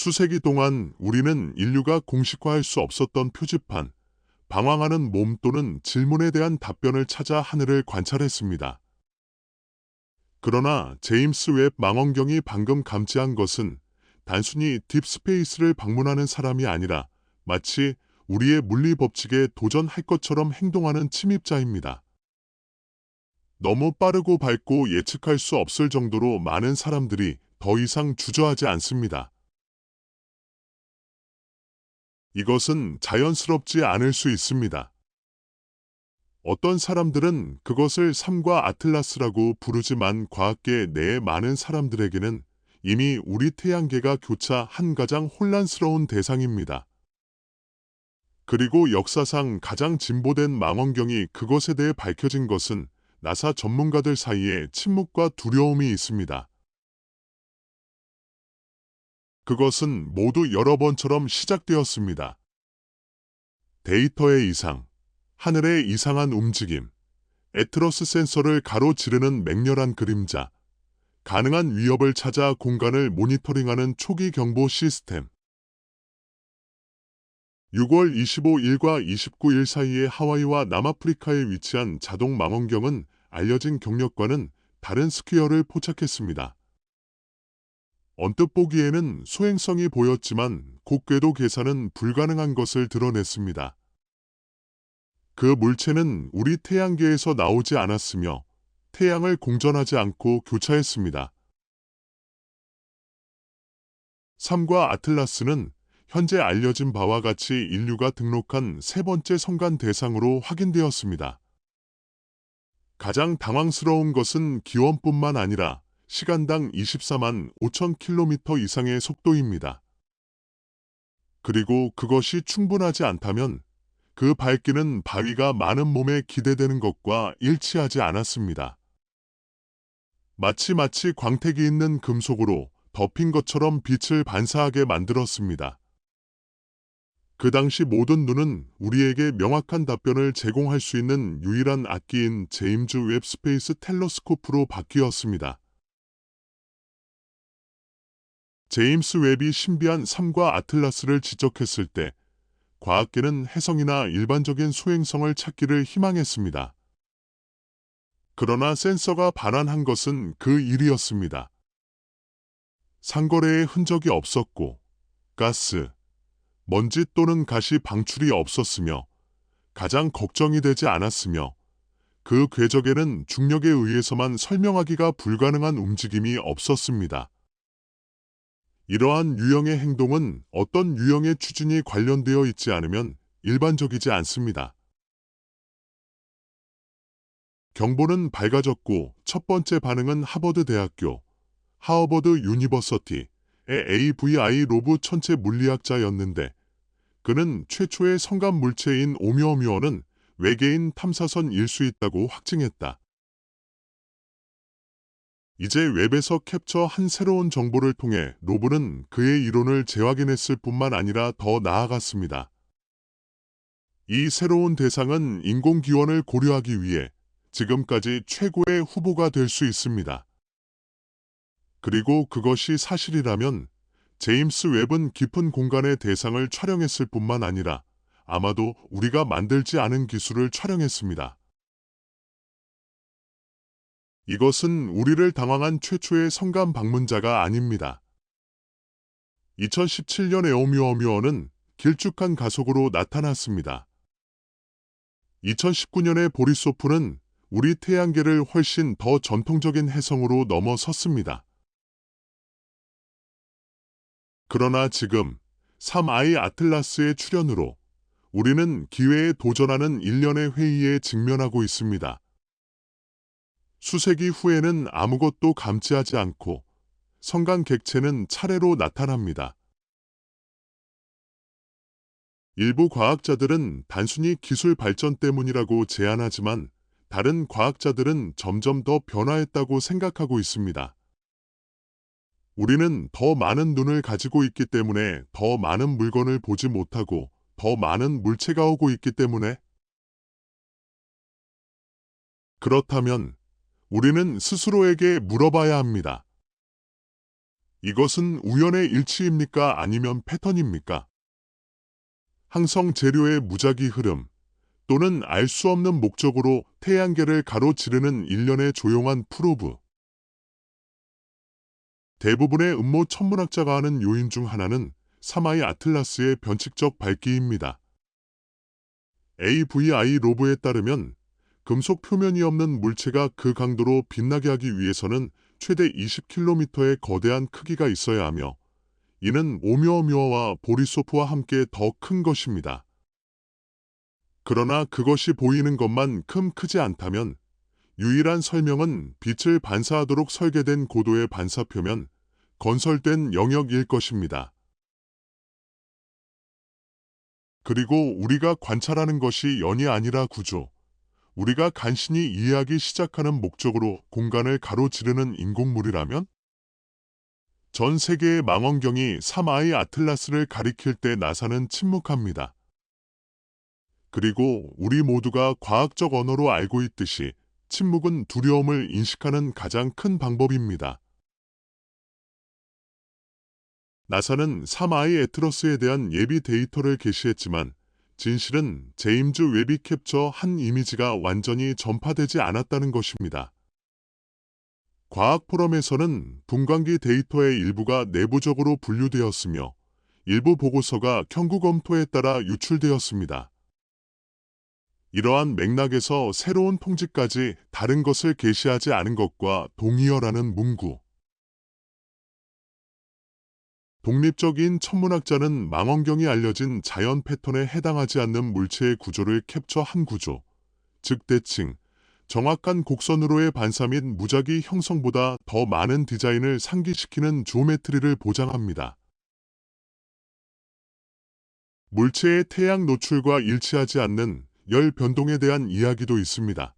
수세기 동안 우리는 인류가 공식화할 수 없었던 표지판, 방황하는 몸 또는 질문에 대한 답변을 찾아 하늘을 관찰했습니다. 그러나 제임스 웹 망원경이 방금 감지한 것은 단순히 딥스페이스를 방문하는 사람이 아니라 마치 우리의 물리 법칙에 도전할 것처럼 행동하는 침입자입니다. 너무 빠르고 밝고 예측할 수 없을 정도로 많은 사람들이 더 이상 주저하지 않습니다. 이것은 자연스럽지 않을 수 있습니다. 어떤 사람들은 그것을 삶과 아틀라스라고 부르지만 과학계 내의 많은 사람들에게는 이미 우리 태양계가 교차 한 가장 혼란스러운 대상입니다. 그리고 역사상 가장 진보된 망원경이 그것에 대해 밝혀진 것은 나사 전문가들 사이에 침묵과 두려움이 있습니다. 그것은 모두 여러 번처럼 시작되었습니다. 데이터의 이상, 하늘의 이상한 움직임, 에트러스 센서를 가로지르는 맹렬한 그림자, 가능한 위협을 찾아 공간을 모니터링하는 초기 경보 시스템. 6월 25일과 29일 사이에 하와이와 남아프리카에 위치한 자동 망원경은 알려진 경력과는 다른 스퀘어를 포착했습니다. 언뜻 보기에는 소행성이 보였지만 곡궤도 계산은 불가능한 것을 드러냈습니다. 그 물체는 우리 태양계에서 나오지 않았으며 태양을 공전하지 않고 교차했습니다. 삼과 아틀라스는 현재 알려진 바와 같이 인류가 등록한 세 번째 성간 대상으로 확인되었습니다. 가장 당황스러운 것은 기원뿐만 아니라 시간당 24만 5천 킬로미터 이상의 속도입니다. 그리고 그것이 충분하지 않다면 그 밝기는 바위가 많은 몸에 기대되는 것과 일치하지 않았습니다. 마치 마치 광택이 있는 금속으로 덮인 것처럼 빛을 반사하게 만들었습니다. 그 당시 모든 눈은 우리에게 명확한 답변을 제공할 수 있는 유일한 악기인 제임즈 웹 스페이스 텔러스코프로 바뀌었습니다. 제임스 웹이 신비한 삶과 아틀라스를 지적했을 때 과학계는 해성이나 일반적인 소행성을 찾기를 희망했습니다. 그러나 센서가 반환한 것은 그 일이었습니다. 상거래의 흔적이 없었고 가스, 먼지 또는 가시 방출이 없었으며 가장 걱정이 되지 않았으며 그 궤적에는 중력에 의해서만 설명하기가 불가능한 움직임이 없었습니다. 이러한 유형의 행동은 어떤 유형의 추진이 관련되어 있지 않으면 일반적이지 않습니다. 경보는 밝아졌고 첫 번째 반응은 하버드 대학교, 하버드 유니버서티의 AVI 로브 천체 물리학자였는데 그는 최초의 성감 물체인 오묘묘어는 외계인 탐사선일 수 있다고 확증했다. 이제 웹에서 캡처한 새로운 정보를 통해 로브는 그의 이론을 재확인했을 뿐만 아니라 더 나아갔습니다. 이 새로운 대상은 인공기원을 고려하기 위해 지금까지 최고의 후보가 될 수 있습니다. 그리고 그것이 사실이라면 제임스 웹은 깊은 공간의 대상을 촬영했을 뿐만 아니라 아마도 우리가 만들지 않은 기술을 촬영했습니다. 이것은 우리를 당황한 최초의 성감 방문자가 아닙니다. 2017년에 오뮤어뮤어는 길쭉한 가속으로 나타났습니다. 2019년에 보리소프는 우리 태양계를 훨씬 더 전통적인 해성으로 넘어섰습니다. 그러나 지금 3I 아틀라스의 출현으로 우리는 기회에 도전하는 일련의 회의에 직면하고 있습니다. 수세기 후에는 아무것도 감지하지 않고 성간 객체는 차례로 나타납니다. 일부 과학자들은 단순히 기술 발전 때문이라고 제안하지만 다른 과학자들은 점점 더 변화했다고 생각하고 있습니다. 우리는 더 많은 눈을 가지고 있기 때문에 더 많은 물건을 보지 못하고 더 많은 물체가 오고 있기 때문에 그렇다면 우리는 스스로에게 물어봐야 합니다. 이것은 우연의 일치입니까? 아니면 패턴입니까? 항성 재료의 무작위 흐름 또는 알 수 없는 목적으로 태양계를 가로지르는 일련의 조용한 프로브. 대부분의 음모 천문학자가 하는 요인 중 하나는 사마이 아틀라스의 변칙적 밝기입니다. AVI 로브에 따르면 금속 표면이 없는 물체가 그 강도로 빛나게 하기 위해서는 최대 20km의 거대한 크기가 있어야 하며 이는 오묘오묘와 보리소프와 함께 더 큰 것입니다. 그러나 그것이 보이는 것만 큼 크지 않다면 유일한 설명은 빛을 반사하도록 설계된 고도의 반사 표면 건설된 영역일 것입니다. 그리고 우리가 관찰하는 것이 연이 아니라 구조, 우리가 간신히 이해하기 시작하는 목적으로 공간을 가로지르는 인공물이라면? 전 세계의 망원경이 사마이 아틀라스를 가리킬 때 나사는 침묵합니다. 그리고 우리 모두가 과학적 언어로 알고 있듯이 침묵은 두려움을 인식하는 가장 큰 방법입니다. 나사는 사마이 에트러스에 대한 예비 데이터를 게시했지만 진실은 제임즈 웨비 캡처 한 이미지가 완전히 전파되지 않았다는 것입니다. 과학 포럼에서는 분광기 데이터의 일부가 내부적으로 분류되었으며 일부 보고서가 경구 검토에 따라 유출되었습니다. 이러한 맥락에서 새로운 통지까지 다른 것을 게시하지 않은 것과 동의어라는 문구. 독립적인 천문학자는 망원경이 알려진 자연 패턴에 해당하지 않는 물체의 구조를 캡처한 구조, 즉 대칭, 정확한 곡선으로의 반사 및 무작위 형성보다 더 많은 디자인을 상기시키는 조메트리를 보장합니다. 물체의 태양 노출과 일치하지 않는 열 변동에 대한 이야기도 있습니다.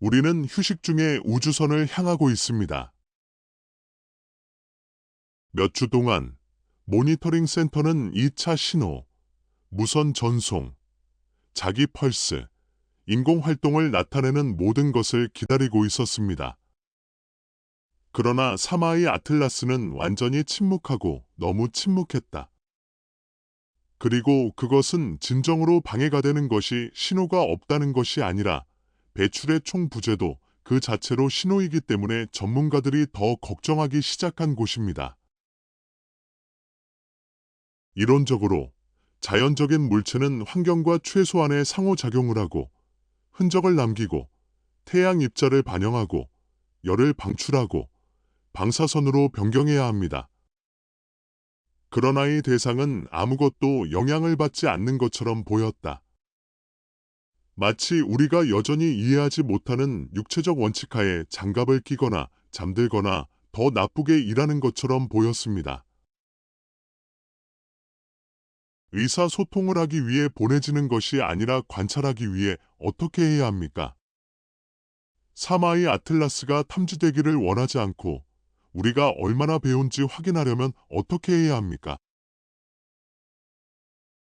우리는 휴식 중에 우주선을 향하고 있습니다. 몇 주 동안 모니터링 센터는 2차 신호, 무선 전송, 자기 펄스, 인공 활동을 나타내는 모든 것을 기다리고 있었습니다. 그러나 사마이 아틀라스는 완전히 침묵하고 너무 침묵했다. 그리고 그것은 진정으로 방해가 되는 것이 신호가 없다는 것이 아니라 배출의 총 부재도 그 자체로 신호이기 때문에 전문가들이 더 걱정하기 시작한 곳입니다. 이론적으로 자연적인 물체는 환경과 최소한의 상호작용을 하고 흔적을 남기고 태양 입자를 반영하고 열을 방출하고 방사선으로 변경해야 합니다. 그러나 이 대상은 아무것도 영향을 받지 않는 것처럼 보였다. 마치 우리가 여전히 이해하지 못하는 육체적 원칙하에 장갑을 끼거나 잠들거나 더 나쁘게 일하는 것처럼 보였습니다. 의사소통을 하기 위해 보내지는 것이 아니라 관찰하기 위해 어떻게 해야 합니까? 사마이 아틀라스가 탐지되기를 원하지 않고 우리가 얼마나 배운지 확인하려면 어떻게 해야 합니까?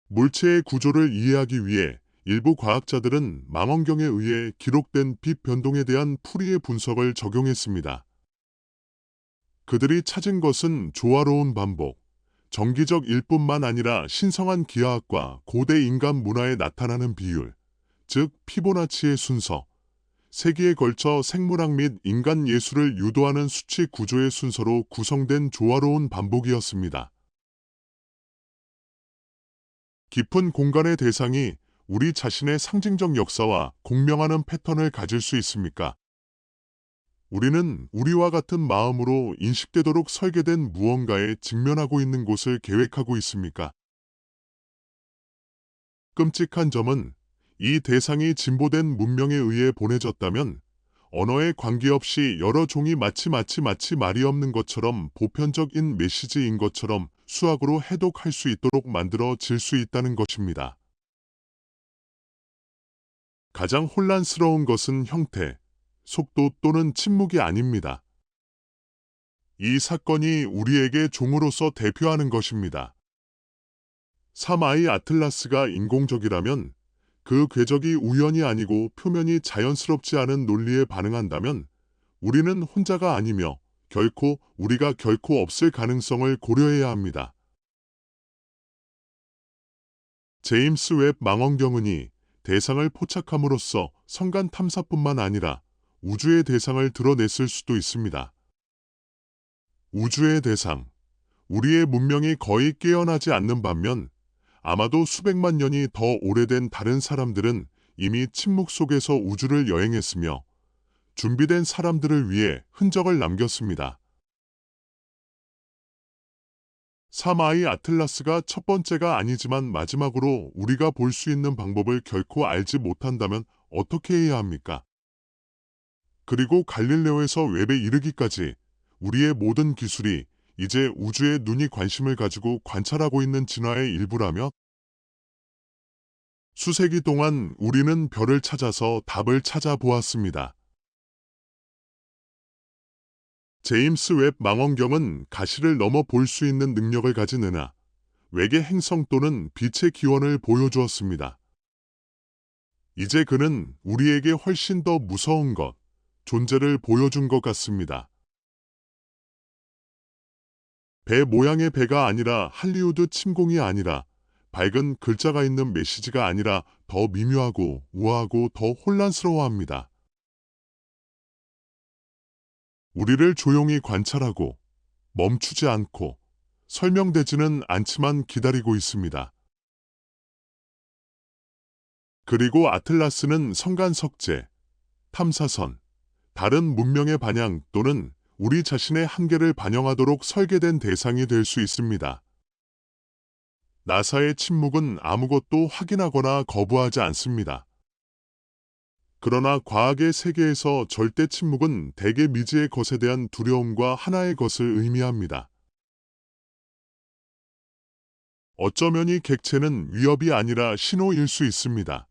물체의 구조를 이해하기 위해 일부 과학자들은 망원경에 의해 기록된 빛 변동에 대한 풀이의 분석을 적용했습니다. 그들이 찾은 것은 조화로운 반복, 정기적 일뿐만 아니라 신성한 기하학과 고대 인간 문화에 나타나는 비율, 즉 피보나치의 순서, 세기에 걸쳐 생물학 및 인간 예술을 유도하는 수치 구조의 순서로 구성된 조화로운 반복이었습니다. 깊은 공간의 대상이 우리 자신의 상징적 역사와 공명하는 패턴을 가질 수 있습니까? 우리는 우리와 같은 마음으로 인식되도록 설계된 무언가에 직면하고 있는 곳을 계획하고 있습니까? 끔찍한 점은 이 대상이 진보된 문명에 의해 보내졌다면 언어에 관계없이 여러 종이 마치 마치 마치 말이 없는 것처럼 보편적인 메시지인 것처럼 수학으로 해독할 수 있도록 만들어질 수 있다는 것입니다. 가장 혼란스러운 것은 형태, 속도 또는 침묵이 아닙니다. 이 사건이 우리에게 종으로서 대표하는 것입니다. 사마이 아틀라스가 인공적이라면 그 궤적이 우연이 아니고 표면이 자연스럽지 않은 논리에 반응한다면 우리는 혼자가 아니며 결코 우리가 결코 없을 가능성을 고려해야 합니다. 제임스 웹 망원경은이 대상을 포착함으로써 성간 탐사뿐만 아니라 우주의 대상을 드러냈을 수도 있습니다. 우주의 대상. 우리의 문명이 거의 깨어나지 않는 반면 아마도 수백만 년이 더 오래된 다른 사람들은 이미 침묵 속에서 우주를 여행했으며 준비된 사람들을 위해 흔적을 남겼습니다. 3아이 아틀라스가 첫 번째가 아니지만 마지막으로 우리가 볼 수 있는 방법을 결코 알지 못한다면 어떻게 해야 합니까? 그리고 갈릴레오에서 웹에 이르기까지 우리의 모든 기술이 이제 우주에 눈이 관심을 가지고 관찰하고 있는 진화의 일부라며 수세기 동안 우리는 별을 찾아서 답을 찾아보았습니다. 제임스 웹 망원경은 가시를 넘어 볼 수 있는 능력을 가진 은하, 외계 행성 또는 빛의 기원을 보여주었습니다. 이제 그는 우리에게 훨씬 더 무서운 것, 존재를 보여준 것 같습니다. 배 모양의 배가 아니라 할리우드 침공이 아니라 밝은 글자가 있는 메시지가 아니라 더 미묘하고 우아하고 더 혼란스러워합니다. 우리를 조용히 관찰하고 멈추지 않고 설명되지는 않지만 기다리고 있습니다. 그리고 아틀라스는 성간 석재, 탐사선, 다른 문명의 반향 또는 우리 자신의 한계를 반영하도록 설계된 대상이 될 수 있습니다. 나사의 침묵은 아무것도 확인하거나 거부하지 않습니다. 그러나 과학의 세계에서 절대 침묵은 대개 미지의 것에 대한 두려움과 하나의 것을 의미합니다. 어쩌면 이 객체는 위협이 아니라 신호일 수 있습니다.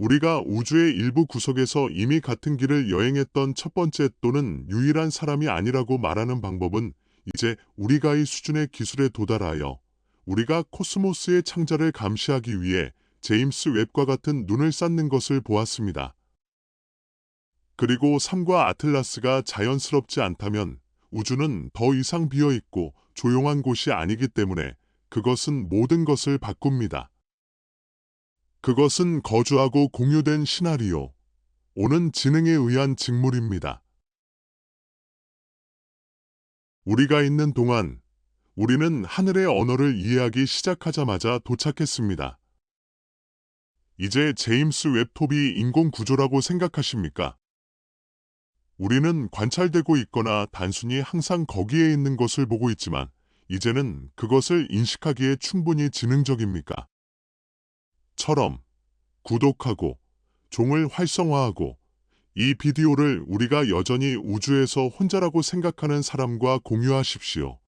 우리가 우주의 일부 구석에서 이미 같은 길을 여행했던 첫 번째 또는 유일한 사람이 아니라고 말하는 방법은 이제 우리가 이 수준의 기술에 도달하여 우리가 코스모스의 창자를 감시하기 위해 제임스 웹과 같은 눈을 쌓는 것을 보았습니다. 그리고 삶과 아틀라스가 자연스럽지 않다면 우주는 더 이상 비어있고 조용한 곳이 아니기 때문에 그것은 모든 것을 바꿉니다. 그것은 거주하고 공유된 시나리오, 오는 지능에 의한 직물입니다. 우리가 있는 동안 우리는 하늘의 언어를 이해하기 시작하자마자 도착했습니다. 이제 제임스 웹톱이 인공 구조라고 생각하십니까? 우리는 관찰되고 있거나 단순히 항상 거기에 있는 것을 보고 있지만 이제는 그것을 인식하기에 충분히 지능적입니까? 처럼 구독하고 종을 활성화하고 이 비디오를 우리가 여전히 우주에서 혼자라고 생각하는 사람과 공유하십시오.